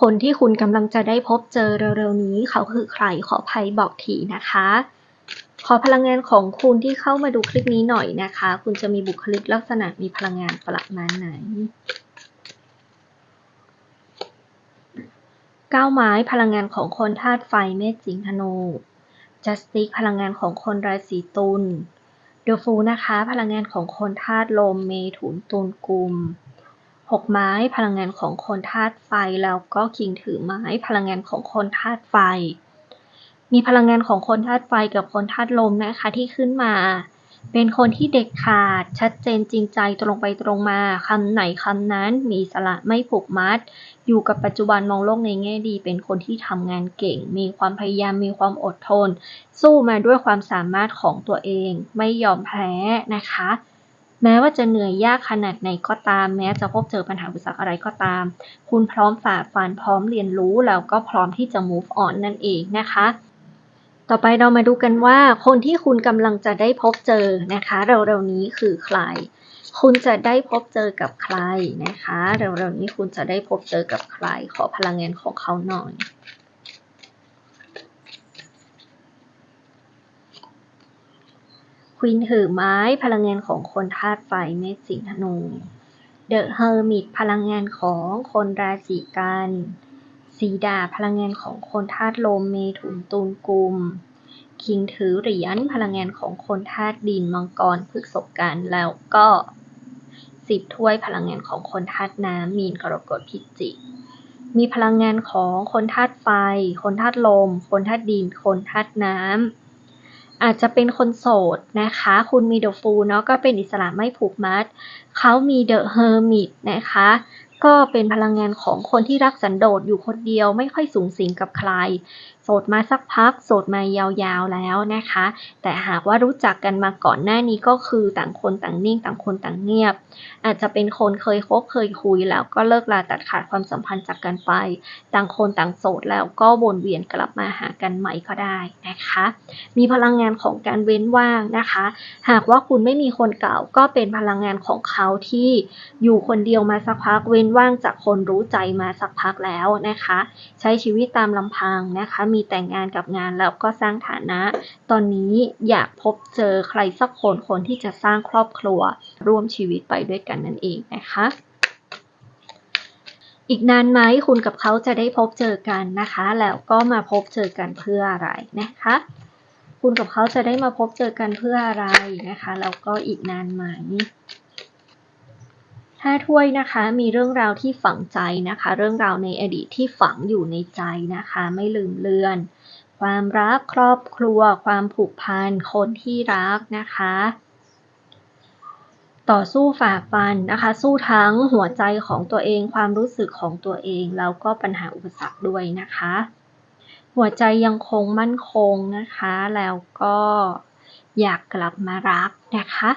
คนที่คุณกำลังจะได้พบเจอเร็วๆนี้ เขาคือใครขอภัยบอกทีนะคะ ขอพลังงานของคุณที่เข้ามาดูคลิปนี้หน่อยนะคะ คุณจะมีบุคลิกลักษณะมีพลังงานประมาณไหนก้าวไม้พลังงานของคนธาตุไฟเมษสิงห์ธนูจัสติกพลังงานของคนราศีตุลเดอะฟูนะคะ พลังงานของคนธาตุลมเมถุนตุลกุม หกไม้พลังงานของคนธาตุไฟ แล้วก็คิงถือไม้พลังงานของคนธาตุไฟ มีพลังงานของคนธาตุไฟกับคนธาตุลมนะคะที่ขึ้นมา เป็นคนที่เด็ดขาด ชัดเจนจริงใจตรงไปตรงมาคำไหนคำนั้น มีสละไม่ผูกมัด อยู่กับปัจจุบันมองโลกในแง่ดี เป็นคนที่ทำงานเก่ง มีความพยายามมีความอดทน สู้มาด้วยความสามารถของตัวเอง ไม่ยอมแพ้นะคะ แม้ว่าจะเหนื่อยยากขนาดไหนก็ตาม แม้จะพบเจอปัญหาอุปสรรคอะไรก็ตาม คุณพร้อมฝ่าฟันพร้อมเรียนรู้แล้วก็พร้อมที่จะ move on นั่นเองนะคะ ต่อไปเรามาดูกันว่า คนที่คุณกำลังจะได้พบเจอนะคะเร็วๆนี้คือใคร คุณจะได้พบเจอกับใครนะคะเร็วๆนี้คุณจะได้พบเจอกับใคร ขอพลังงานของเขาหน่อย ควีนถือไม้พลังงานของคนธาตุไฟเมษสิงห์ธนู เดอะเฮอร์มิตพลังงานของคนราศีกันสีดาพลังงานของคนธาตุลมเมถุนตูนกุม คิงถือเหรียญพลังงานของคนธาตุดินมังกรพฤกษกันแล้วก็สิบถ้วยพลังงานของคนธาตุน้ำมีนกรกฎพิจิกมีพลังงานของคนธาตุไฟ คนธาตุลม คนธาตุดิน คนธาตุน้ำ อาจจะเป็นคนโสดนะคะ คุณมีเดอะฟูลเนาะก็เป็นอิสระไม่ผูกมัด เขามีเดอะเฮอร์มิตนะคะ ก็เป็นพลังงานของคนที่รักสันโดษอยู่คนเดียวไม่ค่อยสูงสิงกับใคร ดมาสักพัก โสดมายาวๆแล้วนะคะ แต่หากว่ารู้จักกันมาก่อนหน้านี้ก็คือต่างคนต่างนิ่ง ต่างคนต่างเงียบ อาจจะเป็นคนเคยคบเคยคุยแล้วก็เลิกลาตัดขาดความสัมพันธ์จากกันไป ต่างคนต่างโสดแล้วก็วนเวียนกลับมาหากันใหม่ก็ได้นะคะ มีพลังงานของการเว้นว่างนะคะ หากว่าคุณไม่มีคนเก่าก็เป็นพลังงานของเขาที่อยู่คนเดียวมาสักพักเว้นว่างจากคนรู้ใจมาสักพักแล้วนะคะ ใช้ชีวิตตามลำพังนะคะมีมีแต่งงานกับงานแล้วก็สร้างฐานะ ตอนนี้อยากพบเจอใครสักคนคนที่จะสร้างครอบครัว ร่วมชีวิตไปด้วยกันนั่นเองนะคะอีกนานไหมคุณกับเขาจะได้พบเจอกันนะคะ แล้วก็มาพบเจอกันเพื่ออะไรนะคะ คุณกับเขาจะได้มาพบเจอกันเพื่ออะไรนะคะ แล้วก็อีกนานไหม ห้าถ้วยนะคะมีเรื่องราวที่ฝังใจนะคะ เรื่องราวในอดีตที่ฝังอยู่ในใจนะคะ ไม่ลืมเลือน ความรักครอบครัว ความผูกพันคนที่รักนะคะ ต่อสู้ฝ่าฟันนะคะ สู้ทั้งหัวใจของตัวเอง ความรู้สึกของตัวเอง แล้วก็ปัญหาอุปสรรคด้วยนะคะ หัวใจยังคงมั่นคงนะคะ แล้วก็อยากกลับมารักนะคะ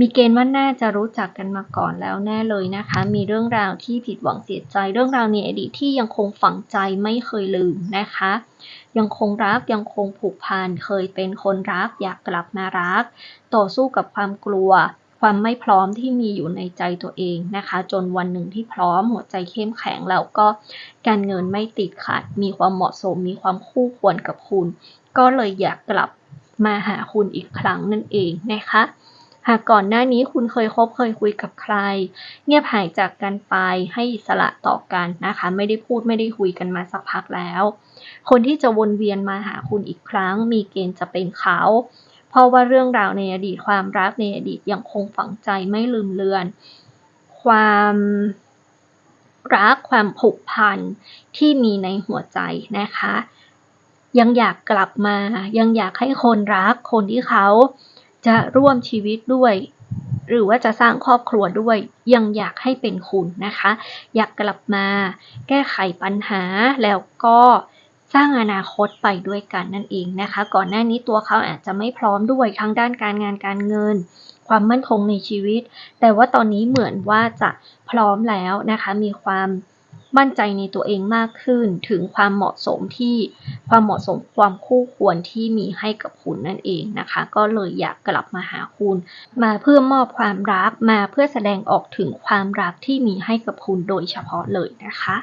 มีเกณฑ์ว่าน่าจะรู้จักกันมาก่อนแล้วแน่เลยนะคะ มีเรื่องราวที่ผิดหวังเสียใจ เรื่องราวในอดีตที่ยังคงฝังใจไม่เคยลืมนะคะ ยังคงรักยังคงผูกพันเคยเป็นคนรัก อยากกลับมารัก ต่อสู้กับความกลัว ความไม่พร้อมที่มีอยู่ในใจตัวเองนะคะ จนวันหนึ่งที่พร้อมหัวใจเข้มแข็งแล้วก็การเงินไม่ติดขัด มีความเหมาะสม มีความคู่ควรกับคุณ ก็เลยอยากกลับมาหาคุณอีกครั้งนั่นเองนะคะ หากก่อนหน้านี้คุณเคยคบเคยคุยกับใคร เงียบหายจากกันไปให้อิสระต่อกันนะคะ ไม่ได้พูดไม่ได้คุยกันมาสักพักแล้ว คนที่จะวนเวียนมาหาคุณอีกครั้ง มีเกณฑ์จะเป็นเขาเพราะว่าเรื่องราวในอดีตความรักในอดีตยังคงฝังใจไม่ลืมเลือน ความรักความผูกพันที่มีในหัวใจนะคะ ยังอยากกลับมายังอยากให้คนรักคนที่เขา จะร่วมชีวิตด้วย หรือว่าจะสร้างครอบครัวด้วย ยังอยากให้เป็นคุณนะคะ อยากกลับมา แก้ไขปัญหาแล้วก็สร้างอนาคตไปด้วยกันนั่นเองนะคะ ก่อนหน้านี้ตัวเขาอาจจะไม่พร้อมด้วยทั้งด้านการงานการเงิน ความมั่นคงในชีวิต แต่ว่าตอนนี้เหมือนว่าจะพร้อมแล้วนะคะ มีความ มั่นใจในตัวเองมากขึ้นถึงความเหมาะสมที่ความเหมาะสมความคู่ควรที่มีให้กับคุณนั่นเองนะคะ ก็เลยอยากกลับมาหาคุณ มาเพื่อมอบความรักมาเพื่อแสดงออกถึงความรักที่มีให้กับคุณโดยเฉพาะเลยนะคะ